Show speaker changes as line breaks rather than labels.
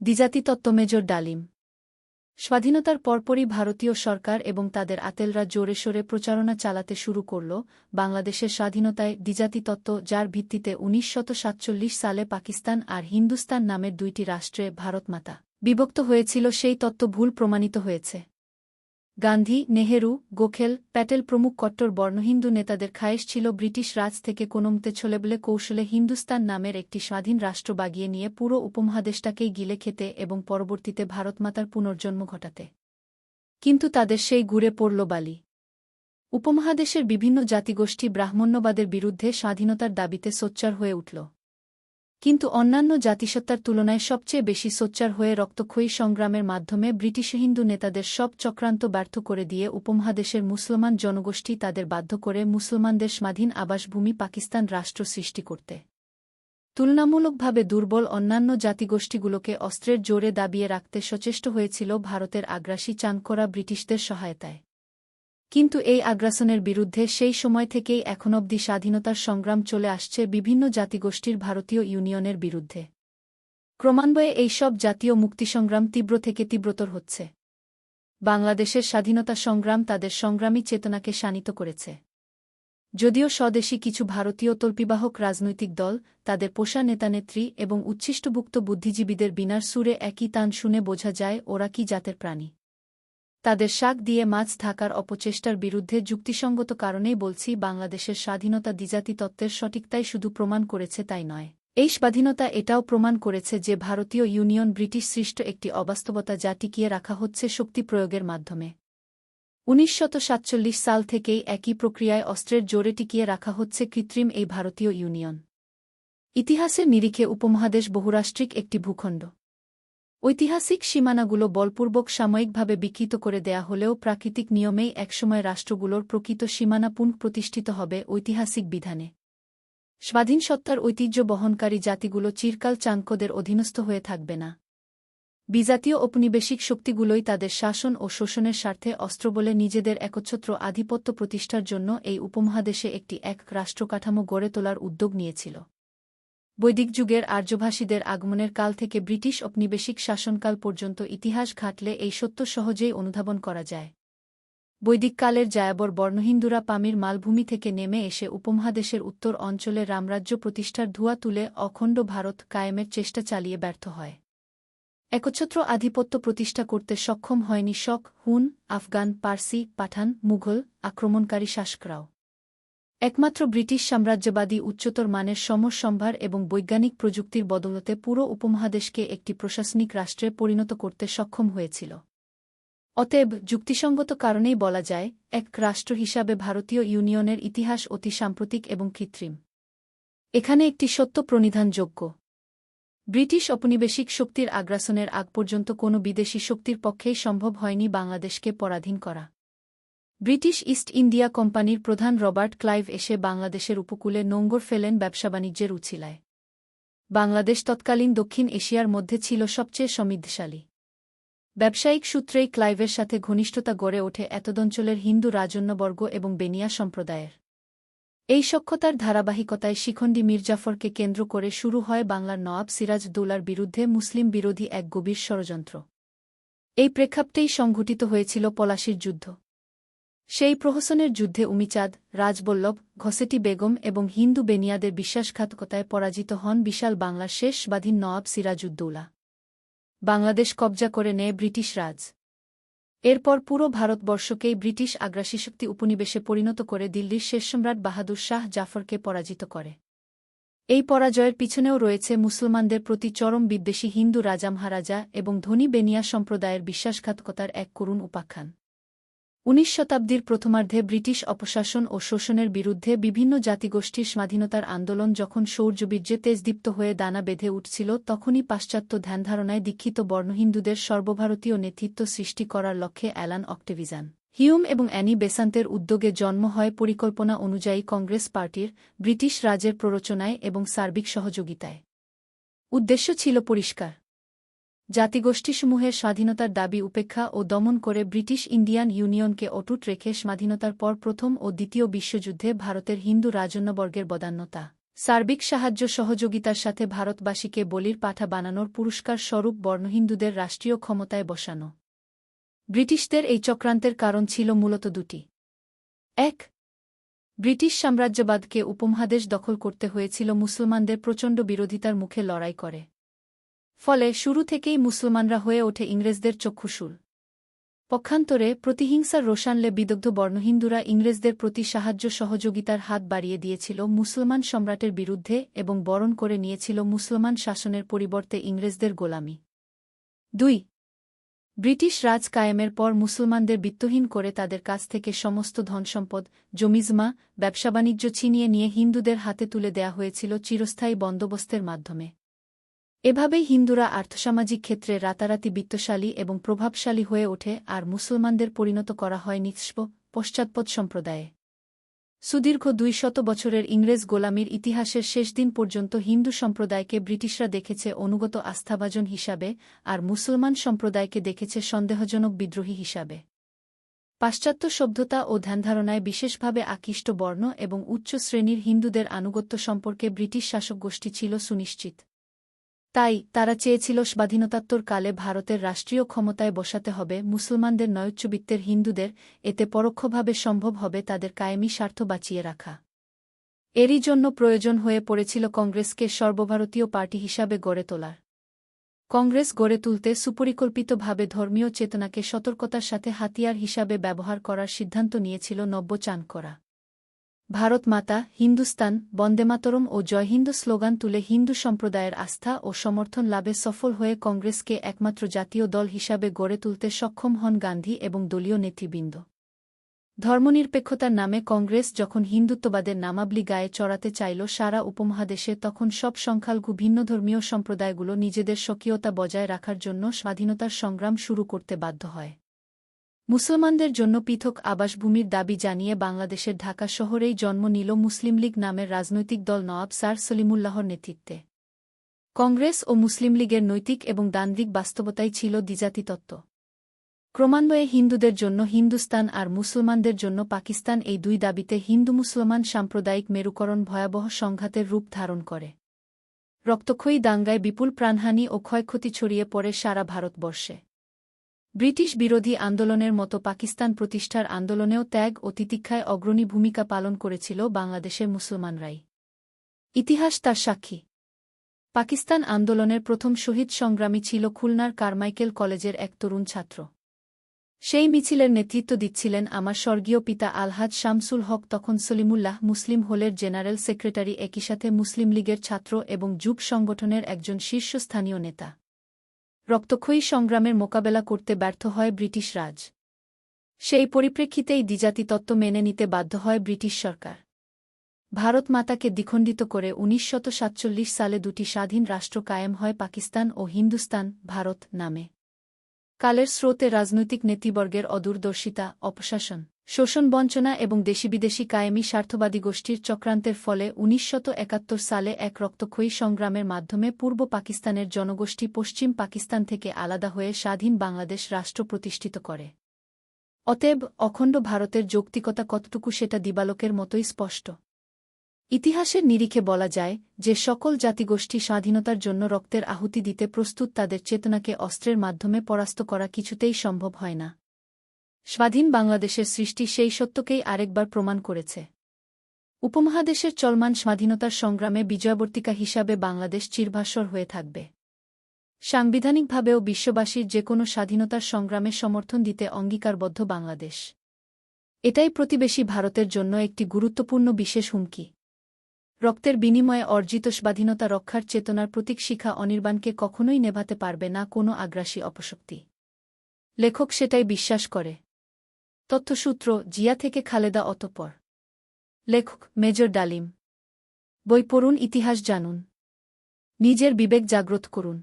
দ্বিজাতি তত্ত্ব মেজর ডালিম। স্বাধীনতার পরপরই ভারতীয় সরকার এবং তাদের আতেলরা জোরে সোরে প্রচারণা চালাতে শুরু করল বাংলাদেশের স্বাধীনতায় দ্বিজাতিতত্ত্ব যার ভিত্তিতে উনিশ সালে পাকিস্তান আর হিন্দুস্তান নামের দুইটি রাষ্ট্রে ভারতমাতা বিভক্ত হয়েছিল, সেই তত্ত্ব ভুল প্রমাণিত হয়েছে। গান্ধী, নেহেরু, গোখেল, প্যাটেল প্রমুখ কট্টর বর্ণহিন্দু নেতাদের খায়েশ ছিল ব্রিটিশ রাজ থেকে কোনমতে ছলেবলে কৌশলে হিন্দুস্তান নামের একটি স্বাধীন রাষ্ট্র বাগিয়ে নিয়ে পুরো উপমহাদেশটাকেই গিলে খেতে এবং পরবর্তীতে ভারতমাতার পুনর্জন্ম ঘটাতে। কিন্তু তাদের সেই ঘুরে পড়ল বালি। উপমহাদেশের বিভিন্ন জাতিগোষ্ঠী ব্রাহ্মণ্যবাদের বিরুদ্ধে স্বাধীনতার দাবিতে সোচ্চার হয়ে উঠল। কিন্তু অন্যান্য জাতিসত্তার তুলনায় সবচেয়ে বেশি সোচ্চার হয়ে রক্তক্ষয়ী সংগ্রামের মাধ্যমে ব্রিটিশ হিন্দু নেতাদের সব চক্রান্ত ব্যর্থ করে দিয়ে উপমহাদেশের মুসলমান জনগোষ্ঠী তাদের বাধ্য করে মুসলমানদের স্বাধীন আবাসভূমি পাকিস্তান রাষ্ট্র সৃষ্টি করতে। তুলনামূলকভাবে দুর্বল অন্যান্য জাতিগোষ্ঠীগুলোকে অস্ত্রের জোরে দাবিয়ে রাখতে সচেষ্ট হয়েছিল ভারতের আগ্রাসী চানকরা ব্রিটিশদের সহায়তায়। কিন্তু এই আগ্রাসনের বিরুদ্ধে সেই সময় থেকেই এখন এখনবধি স্বাধীনতার সংগ্রাম চলে আসছে বিভিন্ন জাতিগোষ্ঠীর ভারতীয় ইউনিয়নের বিরুদ্ধে। ক্রমান্বয়ে এইসব জাতীয় মুক্তিসংগ্রাম তীব্র থেকে তীব্রতর হচ্ছে। বাংলাদেশের স্বাধীনতা সংগ্রাম তাদের সংগ্রামী চেতনাকে শানিত করেছে। যদিও স্বদেশী কিছু ভারতীয় তল্পিবাহক রাজনৈতিক দল, তাদের পোষা নেতানেত্রী এবং উচ্ছিষ্টভুক্ত বুদ্ধিজীবীদের বিনার সুরে একই তান শুনে বোঝা যায় ওরা কি জাতের প্রাণী। তাদের শাক দিয়ে মাছ ঢাকার অপচেষ্টার বিরুদ্ধে যুক্তিসঙ্গত কারণেই বলছি, বাংলাদেশের স্বাধীনতা দ্বিজাতি তত্ত্বের সঠিকতাই শুধু প্রমাণ করেছে তাই নয়। এই স্বাধীনতা এটাও প্রমাণ করেছে যে ভারতীয় ইউনিয়ন ব্রিটিশ সৃষ্ট একটি অবাস্তবতা যা টিকিয়ে রাখা হচ্ছে শক্তি প্রয়োগের মাধ্যমে। উনিশশো সাতচল্লিশ সাল থেকেই একই প্রক্রিয়ায় অস্ত্রের জোরে টিকিয়ে রাখা হচ্ছে কৃত্রিম এই ভারতীয় ইউনিয়ন। ইতিহাসের নিরিখে উপমহাদেশ বহুরাষ্ট্রিক একটি ভূখণ্ড। ঐতিহাসিক সীমানাগুলো বলপূর্বক সাময়িকভাবে বিকৃত করে দেয়া হলেও প্রাকৃতিক নিয়মেই একসময় রাষ্ট্রগুলোর প্রকৃত সীমানা পুনঃপ্রতিষ্ঠিত হবে ঐতিহাসিক বিধানে। স্বাধীন সত্তার ঐতিহ্য বহনকারী জাতিগুলো চিরকাল চাঙ্কদের অধীনস্থ হয়ে থাকবে না। বিজাতীয় ঔপনিবেশিক শক্তিগুলোই তাদের শাসন ও শোষণের স্বার্থে অস্ত্র বলে নিজেদের একচ্ছত্র আধিপত্য প্রতিষ্ঠার জন্য এই উপমহাদেশে একটি এক রাষ্ট্রকাঠামো গড়ে তোলার উদ্যোগ নিয়েছিল। বৈদিক যুগের আর্যভাষীদের আগমনের কাল থেকে ব্রিটিশ ঔপনিবেশিক শাসনকাল পর্যন্ত ইতিহাস ঘাটলে এই সত্য সহজেই অনুধাবন করা যায়। বৈদিককালের জায়াবর বর্ণহিন্দুরা পামির মালভূমি থেকে নেমে এসে উপমহাদেশের উত্তর অঞ্চলে রামরাজ্য প্রতিষ্ঠার ধোঁয়া তুলে অখণ্ড ভারত কায়েমের চেষ্টা চালিয়ে ব্যর্থ হয়। একচ্ছত্র আধিপত্য প্রতিষ্ঠা করতে সক্ষম হয়নি শক হুন, আফগান, পার্সি, পাঠান, মুঘল আক্রমণকারী শাসকরাও। একমাত্র ব্রিটিশ সাম্রাজ্যবাদী উচ্চতর মানের সমরসম্ভার এবং বৈজ্ঞানিক প্রযুক্তির বদলতে পুরো উপমহাদেশকে একটি প্রশাসনিক রাষ্ট্রে পরিণত করতে সক্ষম হয়েছিল। অতএব যুক্তিসঙ্গত কারণেই বলা যায়, এক রাষ্ট্র হিসাবে ভারতীয় ইউনিয়নের ইতিহাস অতি সাম্প্রতিক এবং কৃত্রিম। এখানে একটি সত্য প্রণিধানযোগ্য ব্রিটিশ ঔপনিবেশিক শক্তির আগ্রাসনের আগ পর্যন্ত কোনো বিদেশি শক্তির পক্ষেই সম্ভব হয়নি বাংলাদেশকে পরাধীন করা। ব্রিটিশ ইস্ট ইন্ডিয়া কোম্পানির প্রধান রবার্ট ক্লাইভ এসে বাংলাদেশের উপকূলে নোঙ্গর ফেলেন ব্যবসা বাণিজ্যের উছিলায়। বাংলাদেশ তৎকালীন দক্ষিণ এশিয়ার মধ্যে ছিল সবচেয়ে সমৃদ্ধশালী। ব্যবসায়িক সূত্রেই ক্লাইভের সাথে ঘনিষ্ঠতা গড়ে ওঠে এতদঞ্চলের হিন্দু রাজন্যবর্গ এবং বেনিয়া সম্প্রদায়ের। এই সক্ষতার ধারাবাহিকতায় শিখণ্ডী মির্জাফরকে কেন্দ্র করে শুরু হয় বাংলার নওয়াব সিরাজ দৌলার বিরুদ্ধে মুসলিম বিরোধী এক গভীর ষড়যন্ত্র। এই প্রেক্ষাপটেই সংঘটিত হয়েছিল পলাশির যুদ্ধ। সেই প্রহসনের যুদ্ধে উমিচাঁদ, রাজবল্লভ ঘসেটি বেগম এবং হিন্দু বেনিয়াদের বিশ্বাসঘাতকতায় পরাজিত হন বিশাল বাংলার শেষ স্বাধীন নওয়াব সিরাজউদ্দৌলা। বাংলাদেশ কবজা করে নেয় ব্রিটিশ রাজ। এরপর পুরো ভারতবর্ষকেই ব্রিটিশ আগ্রাসী শক্তি উপনিবেশে পরিণত করে দিল্লির শেষ সম্রাট বাহাদুর শাহ জাফরকে পরাজিত করে। এই পরাজয়ের পিছনেও রয়েছে মুসলমানদের প্রতি চরম বিদ্বেষী হিন্দু রাজা মহারাজা এবং ধনী বেনিয়া সম্প্রদায়ের বিশ্বাসঘাতকতার এক করুণ উপাখ্যান। উনিশ শতাব্দীর প্রথমার্ধে ব্রিটিশ অপশাসন ও শোষণের বিরুদ্ধে বিভিন্ন জাতিগোষ্ঠীর স্বাধীনতার আন্দোলন যখন শৌর্যবীর্যে তেজদীপ্ত হয়ে দানা বেঁধে উঠছিল, তখনই পাশ্চাত্য ধ্যানধারণায় দীক্ষিত বর্ণহিন্দুদের সর্বভারতীয় নেতৃত্ব সৃষ্টি করার লক্ষ্যে অ্যালান অক্টেভিজান। হিউম এবং অ্যানি বেসান্তের উদ্যোগে জন্ম হয় পরিকল্পনা অনুযায়ী কংগ্রেস পার্টির ব্রিটিশ রাজের প্ররোচনায় এবং সার্বিক সহযোগিতায়। উদ্দেশ্য ছিল পরিষ্কার। জাতিগোষ্ঠীসমূহের স্বাধীনতার দাবি উপেক্ষা ও দমন করে ব্রিটিশ ইন্ডিয়ান ইউনিয়নকে অটুট রেখে স্বাধীনতার পর প্রথম ও দ্বিতীয় বিশ্বযুদ্ধে ভারতের হিন্দু রাজন্যবর্গের বদান্যতা। সার্বিক সাহায্য সহযোগিতার সাথে ভারতবাসীকে বলির পাঠা বানানোর পুরস্কার স্বরূপ বর্ণহিন্দুদের রাষ্ট্রীয় ক্ষমতায় বসানো। ব্রিটিশদের এই চক্রান্তের কারণ ছিল মূলত দুটি। এক, ব্রিটিশ সাম্রাজ্যবাদকে উপমহাদেশ দখল করতে হয়েছিল মুসলমানদের প্রচণ্ড বিরোধিতার মুখে লড়াই করে। ফলে শুরু থেকেই মুসলমানরা হয়ে ওঠে ইংরেজদের চক্ষুশুল। পক্ষান্তরে প্রতিহিংসার রোশানলে বিদগ্ধ বর্ণহিন্দুরা ইংরেজদের প্রতি সাহায্য সহযোগিতার হাত বাড়িয়ে দিয়েছিল মুসলমান সম্রাটের বিরুদ্ধে এবং বরণ করে নিয়েছিল মুসলমান শাসনের পরিবর্তে ইংরেজদের গোলামি। দুই, ব্রিটিশ রাজ কায়েমের পর মুসলমানদের বিত্তহীন করে তাদের কাছ থেকে সমস্ত ধনসম্পদ, জমিজমা ব্যবসা বাণিজ্য ছিনিয়ে নিয়ে হিন্দুদের হাতে তুলে দেয়া হয়েছিল চিরস্থায়ী বন্দোবস্তের মাধ্যমে। এভাবেই হিন্দুরা আর্থসামাজিক ক্ষেত্রে রাতারাতি বিত্তশালী এবং প্রভাবশালী হয়ে ওঠে আর মুসলমানদের পরিণত করা হয় নিঃস্ব পশ্চাৎপদ সম্প্রদায়ে। সুদীর্ঘ দুই শত বছরের ইংরেজ গোলামির ইতিহাসের শেষ দিন পর্যন্ত হিন্দু সম্প্রদায়কে ব্রিটিশরা দেখেছে অনুগত আস্থাভাজন হিসাবে আর মুসলমান সম্প্রদায়কে দেখেছে সন্দেহজনক বিদ্রোহী হিসাবে। পাশ্চাত্য সভ্যতা ও ধ্যানধারণায় বিশেষভাবে আকৃষ্ট বর্ণ এবং উচ্চ শ্রেণির হিন্দুদের আনুগত্য সম্পর্কে ব্রিটিশ শাসক গোষ্ঠী ছিল সুনিশ্চিত। তাই তারা চেয়েছিল স্বাধীনতাত্তর কালে ভারতের রাষ্ট্রীয় ক্ষমতায় বসাতে হবে, মুসলমানদের নয়োচ্চবিত্তের হিন্দুদের, এতে পরোক্ষভাবে সম্ভব হবে তাদের কায়েমি স্বার্থ বাঁচিয়ে রাখা। এরই জন্য প্রয়োজন হয়ে পড়েছিল কংগ্রেসকে সর্বভারতীয় পার্টি হিসাবে গড়ে তোলার। কংগ্রেস গড়ে তুলতে সুপরিকল্পিতভাবে ধর্মীয় চেতনাকে সতর্কতার সাথে হাতিয়ার হিসাবে ব্যবহার করার সিদ্ধান্ত নিয়েছিল নব্য চান করা ভারত মাতা, হিন্দুস্তান বন্দেমাতরম ও জয়হিন্দ স্লোগান তুলে হিন্দু সম্প্রদায়ের আস্থা ও সমর্থন লাভে সফল হয়ে কংগ্রেসকে একমাত্র জাতীয় দল হিসাবে গড়ে তুলতে সক্ষম হন গান্ধী এবং দলীয় নেতৃবৃন্দ। ধর্মনিরপেক্ষতার নামে কংগ্রেস যখন হিন্দুত্ববাদের নামাবলি গায়ে চড়াতে চাইল সারা উপমহাদেশে, তখন সব সংখ্যালঘু ভিন্ন ধর্মীয় সম্প্রদায়গুলো নিজেদের স্বকীয়তা বজায় রাখার জন্য স্বাধীনতার সংগ্রাম শুরু করতে বাধ্য হয়। মুসলমানদের জন্য পৃথক আবাসভূমির দাবি জানিয়ে বাংলাদেশের ঢাকা শহরেই জন্ম নিল মুসলিম লীগ নামের রাজনৈতিক দল নওয়াব স্যার সলিমুল্লাহর নেতৃত্বে। কংগ্রেস ও মুসলিম লীগের নৈতিক এবং দান্দ্রিক বাস্তবতাই ছিল দ্বিজাতি তত্ত্ব ক্রমান্বয়ে হিন্দুদের জন্য হিন্দুস্তান আর মুসলমানদের জন্য পাকিস্তান এই দুই দাবিতে হিন্দু মুসলমান সাম্প্রদায়িক মেরুকরণ ভয়াবহ সংঘাতের রূপ ধারণ করে। রক্তক্ষয়ী দাঙ্গায় বিপুল প্রাণহানি ও ক্ষয়ক্ষতি ছড়িয়ে পড়ে সারা ভারতবর্ষে। ব্রিটিশ বিরোধী আন্দোলনের মতো পাকিস্তান প্রতিষ্ঠার আন্দোলনেও ত্যাগ ও তিতিক্ষায় অগ্রণী ভূমিকা পালন করেছিল বাংলাদেশের মুসলমানরাই। ইতিহাস তার সাক্ষী। পাকিস্তান আন্দোলনের প্রথম শহীদ সংগ্রামী ছিল খুলনার কারমাইকেল কলেজের এক তরুণ ছাত্র। সেই মিছিলের নেতৃত্ব দিচ্ছিলেন আমার স্বর্গীয় পিতা আলহাজ শামসুল হক, তখন সলিমুল্লাহ মুসলিম হোলের জেনারেল সেক্রেটারি, একই সাথে মুসলিম লীগের ছাত্র এবং যুব সংগঠনের একজন শীর্ষস্থানীয় নেতা। রক্তক্ষয়ী সংগ্রামের মোকাবেলা করতে ব্যর্থ হয় ব্রিটিশ রাজ। সেই পরিপ্রেক্ষিতেই দ্বিজাতি তত্ত্ব মেনে নিতে বাধ্য হয় ব্রিটিশ সরকার। ভারত মাতাকে দ্বিখণ্ডিত করে উনিশ সালে দুটি স্বাধীন রাষ্ট্র কায়েম হয় পাকিস্তান ও হিন্দুস্তান, ভারত নামে। কালের স্রোতে রাজনৈতিক নেতৃবর্গের অদূরদর্শিতা, অপশাসন। শোষণ বঞ্চনা এবং দেশি-বিদেশি কায়েমি স্বার্থবাদী গোষ্ঠীর চক্রান্তের ফলে উনিশশো একাত্তর সালে এক রক্তক্ষয়ী সংগ্রামের মাধ্যমে পূর্ব পাকিস্তানের জনগোষ্ঠী পশ্চিম পাকিস্তান থেকে আলাদা হয়ে স্বাধীন বাংলাদেশ রাষ্ট্র প্রতিষ্ঠিত করে। অতএব, অখণ্ড ভারতের যৌক্তিকতা কতটুকু সেটা দিবালোকের মতোই স্পষ্ট। ইতিহাসের নিরিখে বলা যায় যে সকল জাতিগোষ্ঠী স্বাধীনতার জন্য রক্তের আহুতি দিতে প্রস্তুত তাদের চেতনাকে অস্ত্রের মাধ্যমে পরাস্ত করা কিছুতেই সম্ভব হয় না। স্বাধীন বাংলাদেশের সৃষ্টি সেই সত্যকেই আরেকবার প্রমাণ করেছে। উপমহাদেশের চলমান স্বাধীনতার সংগ্রামে বিজয়বর্তিকা হিসাবে বাংলাদেশ চিরভাস্বর হয়ে থাকবে। সাংবিধানিকভাবেও বিশ্ববাসীর যে কোনো স্বাধীনতার সংগ্রামে সমর্থন দিতে অঙ্গীকারবদ্ধ বাংলাদেশ। এটাই প্রতিবেশী ভারতের জন্য একটি গুরুত্বপূর্ণ বিশেষ হুমকি। রক্তের বিনিময়ে অর্জিত স্বাধীনতা রক্ষার চেতনার প্রতীক শিখা অনির্বাণকে কখনোই নেভাতে পারবে না কোনো আগ্রাসী অপশক্তি। লেখক সেটাই বিশ্বাস করে। তথ্যসূত্র জিয়া থেকে খালেদা অতপর। লেখক মেজর ডালিম। বই পড়ুন, ইতিহাস জানুন। নিজের বিবেক জাগ্রত করুন।